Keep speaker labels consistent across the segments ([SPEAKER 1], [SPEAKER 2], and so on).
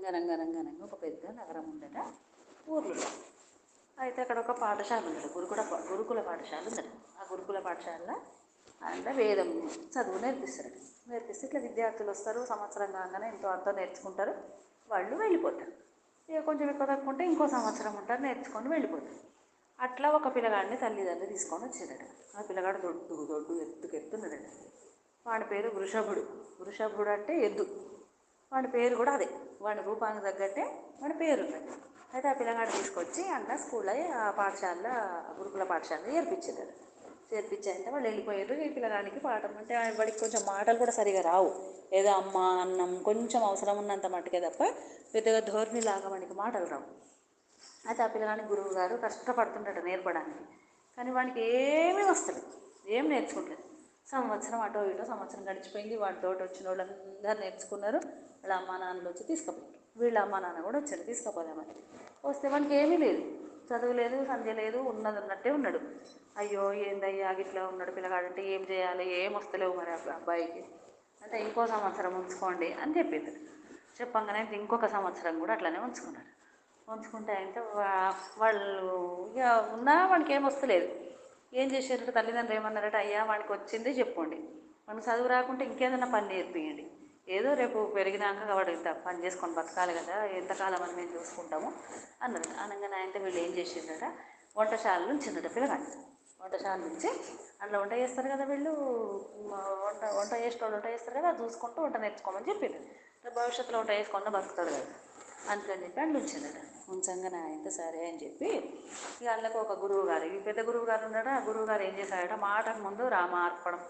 [SPEAKER 1] అనగా రంగ రంగనంగా ఒక పెద్ద నగరం ఉండట ఊర్లో. అయితే అక్కడ ఒక పాఠశాల ఉందట గురుకుల గురుకుల పాఠశాల ఉందట ఆ గురుకుల పాఠశాలలో అంటే వేదం చదువు నేర్పిస్తారు. నేర్పిస్తే ఇట్లా విద్యార్థులు వస్తారు సంవత్సరం కాగానే ఎంతో అంతో నేర్చుకుంటారు వాళ్ళు వెళ్ళిపోతారు. ఇక కొంచెం ఎక్కువ తక్కువ ఉంటే ఇంకో సంవత్సరం ఉంటారు నేర్చుకొని వెళ్ళిపోతారు. అట్లా ఒక పిల్లగాడిని తల్లిదండ్రులు తీసుకొని వచ్చారట ఆ పిల్లగాడు దొడ్డు దొడ్డు ఎత్తుకు ఎత్తున్నాడట వాడి పేరు వృషభుడు. వృషభుడు అంటే ఎద్దు. వాడి పేరు కూడా అదే. వాడి రూపానికి తగ్గట్టే వాడి పేరు ఉన్నది. అయితే ఆ పిల్లగాడు తీసుకొచ్చి అన్న స్కూల్లో ఆ పాఠశాలలో గురుకుల పాఠశాలలో చేర్పించారు చేర్పించారంటే వాళ్ళు వెళ్ళిపోయారు. ఈ పిల్లగానికి పాఠం అంటే వాడికి కొంచెం మాటలు కూడా సరిగా రావు. ఏదో అమ్మ అన్నం కొంచెం అవసరం ఉన్నంత మట్టుకే తప్ప పెద్దగా ధోరణి లాగా వాడికి మాటలు రావు. అయితే ఆ పిల్లగానికి గురువు గారు కష్టపడుతుంటాడు నేర్పడానికి. కానీ వాడికి ఏమీ వస్తలేదు. ఏం నేర్చుకుంటలేదు. సంవత్సరం అటో ఇటో సంవత్సరం గడిచిపోయింది. వాడితో వచ్చిన వాళ్ళందరూ నేర్చుకున్నారు. వాళ్ళ అమ్మా నాన్నలు వచ్చి తీసుకుపోయారు. వీళ్ళ అమ్మా నాన్న కూడా వచ్చారు. తీసుకుపోదామని. వస్తే వానికి ఏమీ లేదు. చదువు లేదు సంధ్య లేదు ఉన్నది ఉన్నట్టే ఉన్నాడు. అయ్యో ఏందయ్యా ఇట్లా ఉన్నాడు పిల్లగాడంటే ఏం చేయాలి? ఏం వస్తలేవు మరి అబ్బాయికి. అంటే ఇంకో సంవత్సరం ఉంచుకోండి అని చెప్పింది. చెప్పంగానే ఇంకొక సంవత్సరం కూడా అట్లనే ఉంచుకున్నాడు ఉంచుకుంటే అయితే వాళ్ళు ఇక ఉన్నా వాడికి ఏం వస్తలేదు. ఏం చేశారంటే తల్లిదండ్రులు ఏమన్నారట అయ్యా వాడికి వచ్చింది చెప్పండి మనకు చదువు రాకుంటే ఇంకేదైనా పని నేర్పియండి. ఏదో రేపు పెరిగినాక వాడు ఇంత పని చేసుకొని బతకాలి కదా ఎంతకాలం అని మేము చూసుకుంటాము అన్నారు. అనగానే ఆయనతో వీళ్ళు ఏం చేసిండట వంటశాల నుంచి చిన్నట పిల్లగాడి. వంటశాల నుంచి అందులో వంట చేస్తారు కదా వీళ్ళు వంట వంట చేసేటోళ్ళు వంట చేస్తారు కదా చూసుకుంటూ వంట నేర్చుకోమని చెప్పింది భవిష్యత్తులో వంట చేసుకుంటూ బతుకుతాడు కదా. అందుకని చెప్పి అందులో ఉంచిందట ఉంచంగానే అయితే సరే అని చెప్పి ఇక అందులోకి ఒక గురువు గారు ఈ పెద్ద గురువు గారు ఉన్నాడు? ఆ గురువు గారు ఏం చేశాడట? మాటకు ముందు రామార్పణం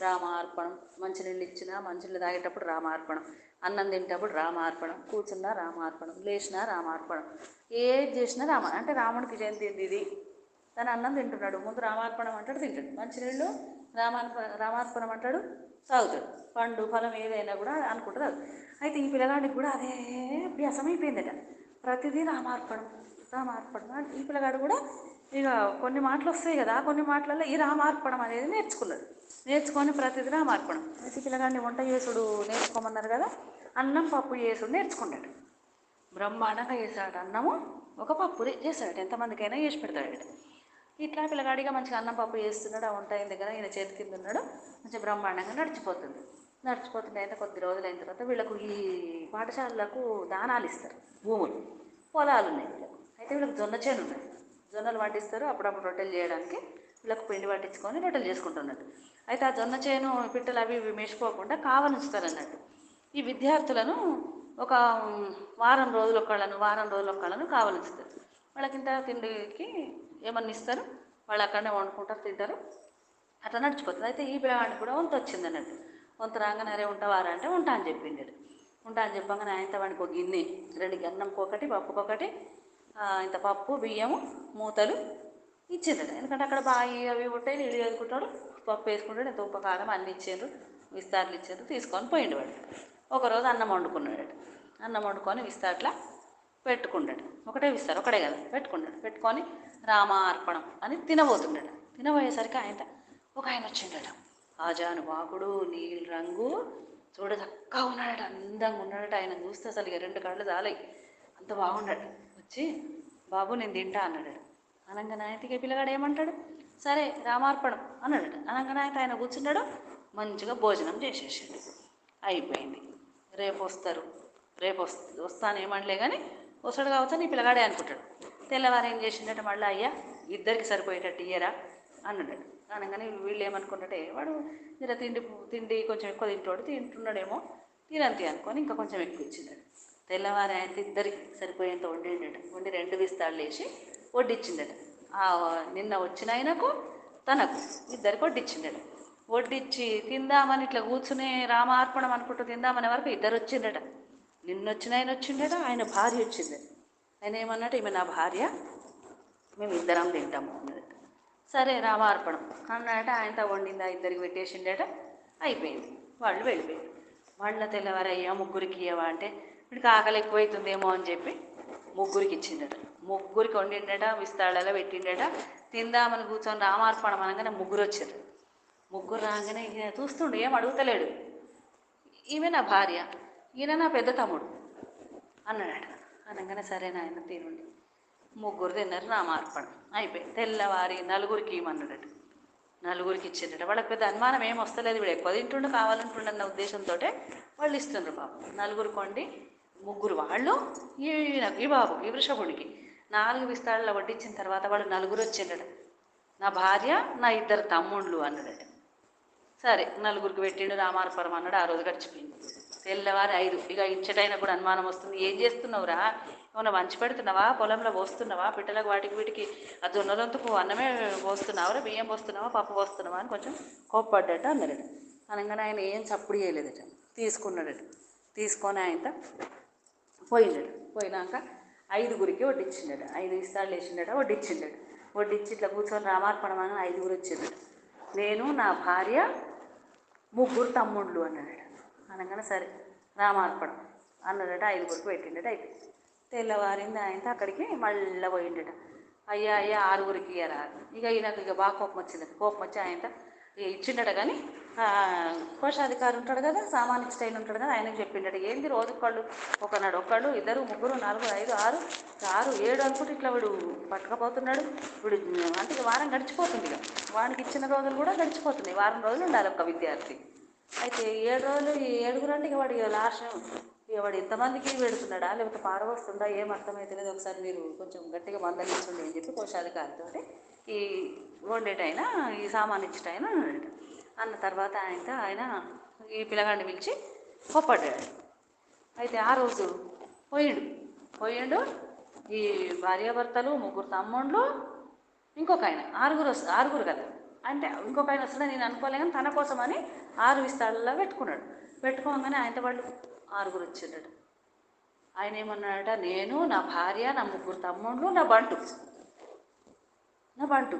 [SPEAKER 1] రామార్పణం. మంచినీళ్ళు ఇచ్చినా మంచినీళ్ళు తాగేటప్పుడు రామార్పణం. అన్నం తింటప్పుడు రామార్పణం. కూర్చున్నా రామార్పణం. లేచినా రామార్పణం. ఏది చేసినా రామ అంటే రాముడికి జయంతి ఇది? తను అన్నం తింటున్నాడు. ముందు రామార్పణం అంటాడు తింటాడు. మంచినీళ్ళు రామాను రామార్పణం అంటాడు తాగుతాడు పండు ఫలం ఏదైనా కూడా అనుకుంటాడు అయితే ఈ పిల్లగాడికి కూడా అదే అభ్యాసం అయిపోయిందట ప్రతిదీ రామార్పణం రామార్పణం అంటే ఈ పిల్లగాడు కూడా ఇక కొన్ని మాటలు వస్తాయి కదా కొన్ని మాటలలో ఈ రామార్పణం అనేది నేర్చుకున్నాడు. నేర్చుకొని ప్రతిదీ రామార్పణం. అయితే ఈ పిల్లగాడిని వంట చేసుడు నేర్చుకోమన్నారు కదా అన్నం పప్పు చేసుడు నేర్చుకున్నాడు. బ్రహ్మాండంగా చేశాడు అన్నము ఒక పప్పు చేశాడు ఎంతమందికైనా చేసి పెడతాడు ఇట్లా పిల్లగాడిగా మంచిగా అన్నం పప్పు చేస్తున్నాడు ఆ అయిన దగ్గర ఈయన చేతి కింద ఉన్నాడు మంచిగా బ్రహ్మాండంగా నడిచిపోతుంది. నడిచిపోతుంది అయితే కొద్ది రోజులు అయిన తర్వాత వీళ్ళకు ఈ పాఠశాలలకు దానాలు ఇస్తారు. భూములు. పొలాలు ఉన్నాయి వీళ్ళకు. అయితే వీళ్ళకి జొన్న చేను ఉన్నాయి. జొన్నలు పండిస్తారు అప్పుడప్పుడు రొట్టెలు చేయడానికి వీళ్ళకు పిండి పట్టించుకొని రొట్టెలు చేసుకుంటున్నట్టు. అయితే ఆ జొన్న చేను పిట్టలు అవి ఇవి మేసిపోకుండా కావలిస్తారు అన్నట్టు. ఈ విద్యార్థులను ఒక వారం రోజులు ఒకళ్ళను వారం రోజులు ఒకళ్ళను కావలిస్తారు వాళ్ళకి ఇంత తిండికి ఏమన్నా ఇస్తారు వాళ్ళు అక్కడనే వండుకుంటారు తింటారు. అట్లా నడిచిపోతుంది. అయితే ఈ పిల్లవాడికి కూడా వంత వచ్చింది అన్నట్టు వంత రాగానే అరే ఉంటావారా అంటే ఉంటా అని చెప్పింది ఉంటా అని చెప్పగానే ఆయనతో వాడికి ఒక గిన్నె రెండు అన్నంకి ఒకటి పప్పుకొకటి ఇంత పప్పు బియ్యము మూతలు ఇచ్చిందట ఎందుకంటే అక్కడ బాయి అవి ఉంటాయి నీళ్ళు చదువుకుంటాడు పప్పు వేసుకుంటాడు ఎంత ఉప్పు కారం అన్ని ఇచ్చారు విస్తార్లు ఇచ్చారు తీసుకొని పోయిండు వాడు. ఒకరోజు అన్నం వండుకున్నాడు అన్నం వండుకొని విస్తాట్లా పెట్టుకున్నాడు ఒకటే ఇస్తారు ఒకటే కదా? పెట్టుకున్నాడు పెట్టుకొని రామార్పణం అని తినబోతుండట. తినబోయేసరికి ఆయన ఒక ఆయన వచ్చిండట. ఆజానుబాకుడు నీళ్ళ రంగు చూడ చక్కగా ఉన్నాడట అందంగా ఉన్నాడట. ఆయన చూస్తే అసలు రెండు కళ్ళు చాలాయి అంత బాగున్నాడు వచ్చి బాబు నేను తింటా అన్నాడు అనగానే పిల్లగాడు ఏమంటాడు? సరే రామార్పణం అన్నాడు అనంగనాయత ఆయన ఆయన కూర్చున్నాడు మంచిగా భోజనం చేసేసాడు. అయిపోయింది. రేపు వస్తారు. రేపు వస్తా వస్తాను ఏమంటలే కానీ వస్తాడు కావచ్చు నీ పిల్లగాడే అనుకుంటాడు. తెల్లవారు ఏం చేసిండట? మళ్ళీ అయ్యా ఇద్దరికి సరిపోయేటట్టు ఇయ్యరా? అన్నాడు. అనగానే వీళ్ళు ఏమనుకున్నట్టే వాడు జర తిండి తిండి కొంచెం ఎక్కువ తింటాడు తింటున్నాడేమో తినంతి అనుకొని ఇంకా కొంచెం ఎక్కువ ఇచ్చిండడు తెల్లవారు ఆయన ఇద్దరికి సరిపోయేంత వండిండట. వండి రెండు విస్తాళ్ళు వేసి వడ్డిచ్చిండట. నిన్న వచ్చిన ఆయనకు తనకు ఇద్దరికి వడ్డిచ్చిండట. వడ్డిచ్చి తిందామని ఇట్లా కూర్చుని రామార్పణం అనుకుంటూ తిందామనే వరకు ఇద్దరు వచ్చిండట. నిన్న వచ్చిన ఆయన వచ్చిండట ఆయన భార్య వచ్చింది. ఆయన ఏమన్నట్టు ఈమె నా భార్య మేము ఇద్దరం తింటాము సరే రామార్పణం అన్నట ఆయనతో వండిందా? ఇద్దరికి పెట్టేసిండట. అయిపోయింది. వాళ్ళు వెళ్ళిపోయారు. మళ్ళీ తెల్లవారయ్యా ముగ్గురికి ఇవ్వవా అంటే వీడికి ఆకలి ఎక్కువైతుందేమో అని చెప్పి ముగ్గురికి ఇచ్చిండట. ముగ్గురికి వండిండట విస్తాళ్ళలో పెట్టిండట. తిందామని కూర్చొని రామార్పణం అనగానే ముగ్గురు వచ్చారు. ముగ్గురు రాగానే ఇక చూస్తుండు ఏం అడుగుతలేడు. ఈమె నా భార్య. ఈయన నా పెద్ద తమ్ముడు. అన్నాడట. అనగానే సరే నాయన తీరుండి ముగ్గురు తిన్నారు రామార్పణ అయిపోయి తెల్లవారి నలుగురికి ఇవ్వమన్నాడట నలుగురికి ఇచ్చిండట. వాళ్ళకి పెద్ద అనుమానం ఏం వస్తలేదు. వీడు ఎక్కువ తింటుండు కావాలంటుండన్న ఉద్దేశంతో వాళ్ళు ఇస్తుండ్రు పాపం. నలుగురు కొండి ముగ్గురు వాళ్ళు ఈ ఈ బాబు ఈ వృషభుడికి నాలుగు విస్తారాల వడ్డించిన తర్వాత వాళ్ళు నలుగురు వచ్చిండట. నా భార్య నా ఇద్దరు తమ్ముళ్ళు అన్నాడట. సరే నలుగురికి పెట్టిండు రామారపురం అన్నాడు. ఆ రోజు గడిచిపోయింది. తెల్లవారి ఐదు. ఇక ఇచ్చటైనా కూడా అనుమానం వస్తుంది. ఏం చేస్తున్నావురా? ఏమైనా మంచి పెడుతున్నావా? పొలంలో పోస్తున్నావా? పిట్టలకు వాటికి వీటికి ఆ జొన్నదంతుకు అన్నమే పోస్తున్నావురా బియ్యం పోస్తున్నావా? పప్పు పోస్తున్నావా? అని కొంచెం కోప్పడ్డట అన్నాడట అనగానే ఆయన ఏం చప్పుడు చేయలేదట. తీసుకున్నాడట. తీసుకొని ఆయనతో పోయినాడు పోయినాక ఐదుగురికి వడ్డించిండట ఐదు ఇస్తాళ్ళు వేసిండట వడ్డించిండట వడ్డించి ఇట్లా కూర్చొని రామార్పణం అని ఐదుగురు వచ్చిండట నేను నా భార్య ముగ్గురు తమ్ముళ్ళు అన్నాడు అనగానే సరే రామార్పణం అన్నాడట కొడుకు పెట్టిండట అయితే తెల్లవారింది ఆయన అక్కడికి మళ్ళీ పోయిండట. అయ్యా అయ్యా ఆరుగురికి ఇయ్యరా? ఇక ఈయనకు ఇక బాగా కోపం వచ్చింది కోపం వచ్చి ఆయన ఇక ఇచ్చిండట కానీ కోశాధికారి ఉంటాడు కదా సామాన్య స్టైల్ ఉంటాడు కదా ఆయనకు చెప్పిండట. ఏంది రోజు ఒకళ్ళు ఒకనాడు ఒకళ్ళు ఇద్దరు ముగ్గురు నలుగురు ఐదు ఆరు ఆరు ఏడు అనుకుంటే ఇట్లా వీడు పట్టుకపోతున్నాడు. వీడు అంటే ఇక వారం గడిచిపోతుంది ఇక. వానికి ఇచ్చిన రోజులు కూడా గడిచిపోతున్నాయి. వారం రోజులు ఉండాలి ఒక విద్యార్థి. అయితే ఏడు రోజులు ఈ ఏడుగురు అంటే ఇక వాడు ఇక లాస్ట్ ఇక వాడు ఎంతమందికి పెడుతున్నాడా? లేకపోతే పారవస్తుందా ఏం అర్థమైతలేదు ఒకసారి మీరు కొంచెం గట్టిగా మందలించండి అని చెప్పి కోశాధికారితో ఈ వండేటైన ఈ సామాన్ ఇచ్చేటైన అన్న తర్వాత ఆయన ఆయన ఈ పిల్లగాడిని పిలిచి పొప్పడ్డాడు అయితే ఆ రోజు పోయిండు. పోయిండు. ఈ భార్యాభర్తలు ముగ్గురు తమ్ముళ్ళు ఇంకొక ఆయన. ఆరుగురు ఆరుగురు కదా. అంటే ఇంకొక ఆయన వస్తుందని నేను అనుకోలే కానీ తన కోసమని ఆరు విస్తారాల్లో పెట్టుకున్నాడు. పెట్టుకోగానే ఆయనతో వాళ్ళు ఆరుగురు వచ్చిండడు ఆయన ఏమన్నాడట నేను నా భార్య నా ముగ్గురు తమ్ముళ్ళు నా బంటు. నా బంటు.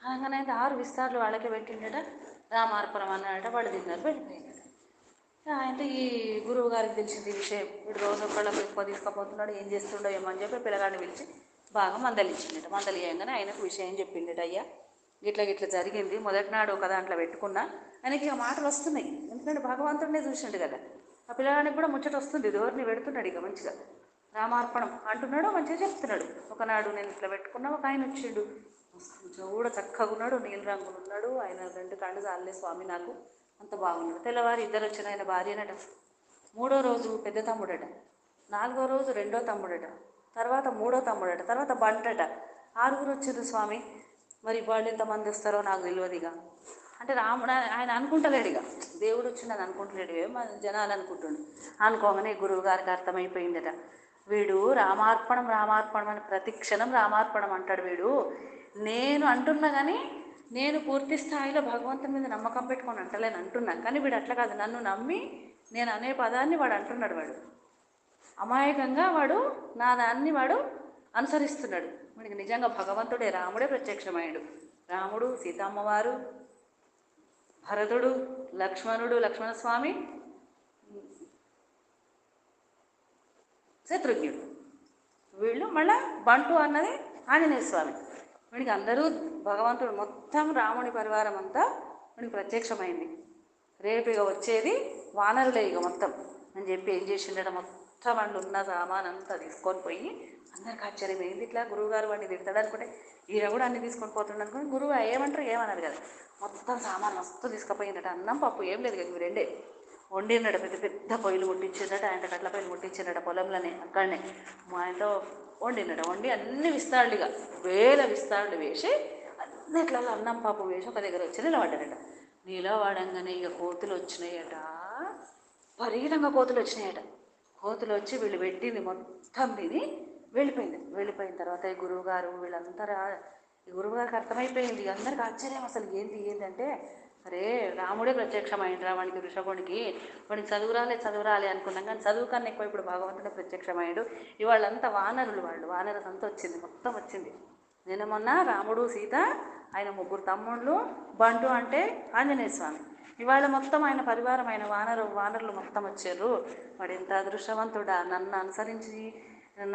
[SPEAKER 1] అనగానే అయితే ఆరు విస్తారాలు వాళ్ళకే పెట్టిండట రామార్పురం అన్నాడట వాళ్ళు తిన్నారు వెళ్ళిపోయిందట ఆయనతో ఈ గురువు గారికి తెలిసింది ఈ విషయం. వీడు రోజు ఒకళ్ళకి ఎక్కువ తీసుకుపోతున్నాడు ఏం చేస్తుండో ఏమని చెప్పి పిల్లగాడిని పిలిచి బాగా మందలించిండట మందలియంగానే ఆయనకు విషయం చెప్పిండట అయ్యా గిట్ల గిట్ల జరిగింది. మొదటి నాడు ఒక దాంట్లో పెట్టుకున్నా. ఆయనకి ఇక మాటలు వస్తున్నాయి. ఎందుకంటే భగవంతుడినే చూసిండు కదా. ఆ పిల్లగానికి కూడా ముచ్చట వస్తుంది. ఎవరిని పెడుతున్నాడు ఇక మంచిగా? రామార్పణం. అంటున్నాడు మంచిగా చెప్తున్నాడు. ఒకనాడు నేను ఇట్లా పెట్టుకున్నా ఒక ఆయన వచ్చిండు. చూడ చక్కగా ఉన్నాడు. నీల రంగులు ఉన్నాడు. ఆయన రెండు కళ్ళు చాలే స్వామి నాకు. అంత బాగున్నాడు. తెల్లవారి ఇద్దరు వచ్చిన ఆయన భార్యనట. మూడో రోజు పెద్ద తమ్ముడట. నాలుగో రోజు రెండో తమ్ముడట. తర్వాత మూడో తమ్ముడట. తర్వాత బంటట. ఆరుగురు వచ్చిండ్రు స్వామి. మరి వాళ్ళు ఎంతమంది వస్తారో నాకు తెలియదు ఇక. అంటే రాముడు ఆయన- ఆయన అనుకుంటలేడు ఇక. దేవుడు వచ్చిందని అనుకుంటలేడు ఏమో మన జనాలు అనుకుంటుండు అనుకోగానే గురువు గారికి అర్థమైపోయిందట. వీడు రామార్పణం రామార్పణం అని ప్రతి క్షణం రామార్పణం అంటాడు వీడు. నేను అంటున్నా కానీ నేను పూర్తి స్థాయిలో భగవంతుని మీద నమ్మకం పెట్టుకొని అంటలేను అంటున్నా. కానీ వీడు అట్లా కాదు. నన్ను నమ్మి నేను అనే పదాన్ని వాడు అంటున్నాడు వాడు. అమాయకంగా వాడు నా దాన్ని వాడు అనుసరిస్తున్నాడు. మనకి నిజంగా భగవంతుడే రాముడే ప్రత్యక్షమయ్యాడు. రాముడు సీతమ్మవారు భరతుడు లక్ష్మణుడు లక్ష్మణస్వామి శత్రుఘ్నుడు. వీళ్ళు మళ్ళా బంటు అన్నది ఆంజనేయ స్వామి. వీడికి అందరూ భగవంతుడు మొత్తం రాముని పరివారం అంతా వీడికి ప్రత్యక్షమైంది. రేపు ఇక వచ్చేది వానరులే ఇక మొత్తం. అని చెప్పి ఏం చేసిండట మొత్తం? వాళ్ళు ఉన్న సామానంతా తీసుకొని పోయి అందరికి ఆశ్చర్యం. ఏంది ఇట్లా? గురువుగారు వాడిని తిడతాడు అనుకుంటే ఈయన కూడా అన్ని తీసుకొని పోతుండ అనుకుని గురువు ఏమంటారు? ఏమన్నారు కదా. మొత్తం సామాన్ మస్తు తీసుకుపోయిందట. అన్నం పప్పు ఏం లేదు కదా రెండే. వండినట పెద్ద పెద్ద పొయ్యిలు ముట్టించిందట ఆయన కట్ల పొయ్యిలు ముట్టించిందట పొలంలోనే అక్కడనే. మా ఆయనతో వండినట వండి అన్ని విస్తారులుగా వేల విస్తారులు వేసి అన్నిట్లలో అన్నం పాపం వేసి ఒక దగ్గర వచ్చి నిలబడ్డారట. నిలబడంగానే ఇక కోతులు వచ్చినాయట. పరిగణంగా కోతులు వచ్చినాయట. కోతులు వచ్చి వీళ్ళు పెట్టింది మొత్తం తిని వెళ్ళిపోయింది. వెళ్ళిపోయిన తర్వాత ఈ గురువుగారు వీళ్ళంతా రా- ఈ గురువుగారికి అర్థమైపోయింది. అందరికి ఆశ్చర్యం అసలు ఏంది ఏంటంటే అరే రాముడే ప్రత్యక్షమైండ్రా వానికి వృషభునికి. వాడికి చదువురాలే చదువురాలే అనుకున్నాం కానీ చదువు కన్నా ఎక్కువ ఇప్పుడు భగవంతుడే ప్రత్యక్షమయ్యాడు. ఇవాళ్ళంతా వానరులు వాళ్ళు. వానర అంతా వచ్చింది మొత్తం వచ్చింది. నిన్న మొన్న రాముడు సీత ఆయన ముగ్గురు తమ్ముళ్ళు బంటు అంటే ఆంజనేయ స్వామి. ఇవాళ మొత్తం ఆయన పరివారం ఆయన వానరు వానరులు మొత్తం వచ్చారు. వాడు ఎంత అదృష్టవంతుడా? నన్ను అనుసరించి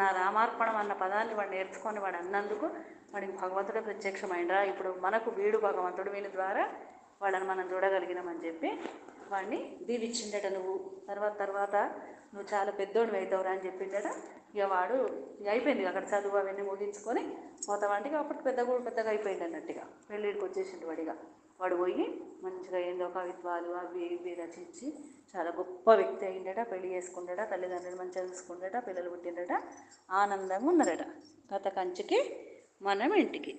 [SPEAKER 1] నా రామార్పణం అన్న పదాన్ని వాడు నేర్చుకొని వాడు అన్నందుకు వాడికి భగవంతుడే ప్రత్యక్షమైనరా ఇప్పుడు మనకు వీడు భగవంతుడు వీని ద్వారా వాళ్ళని మనం చూడగలిగినామని చెప్పి వాడిని దీవిచ్చిండట నువ్వు. తర్వాత తర్వాత నువ్వు చాలా పెద్దోడు అవుతావురా అని చెప్పిండట. ఇక వాడు ఇక అయిపోయింది ఇక అక్కడ చదువు అవన్నీ ముగించుకొని పోతామంటే ఇక అప్పుడు పెద్ద కూడా పెద్దగా అయిపోయింది అన్నట్టుగా పెళ్ళిడికి వచ్చేసిండు వాడిగా వాడు పోయి మంచిగా ఏందో కవిత్వాలు అవి ఇవి రచించి చాలా గొప్ప వ్యక్తి అయిండట పెళ్ళి చేసుకుంటాడ తల్లిదండ్రులు మంచిగా చూసుకుంటాడ పిల్లలు పుట్టిండట ఆనందంగా ఉన్నారట. కథ కంచికి మనం ఇంటికి.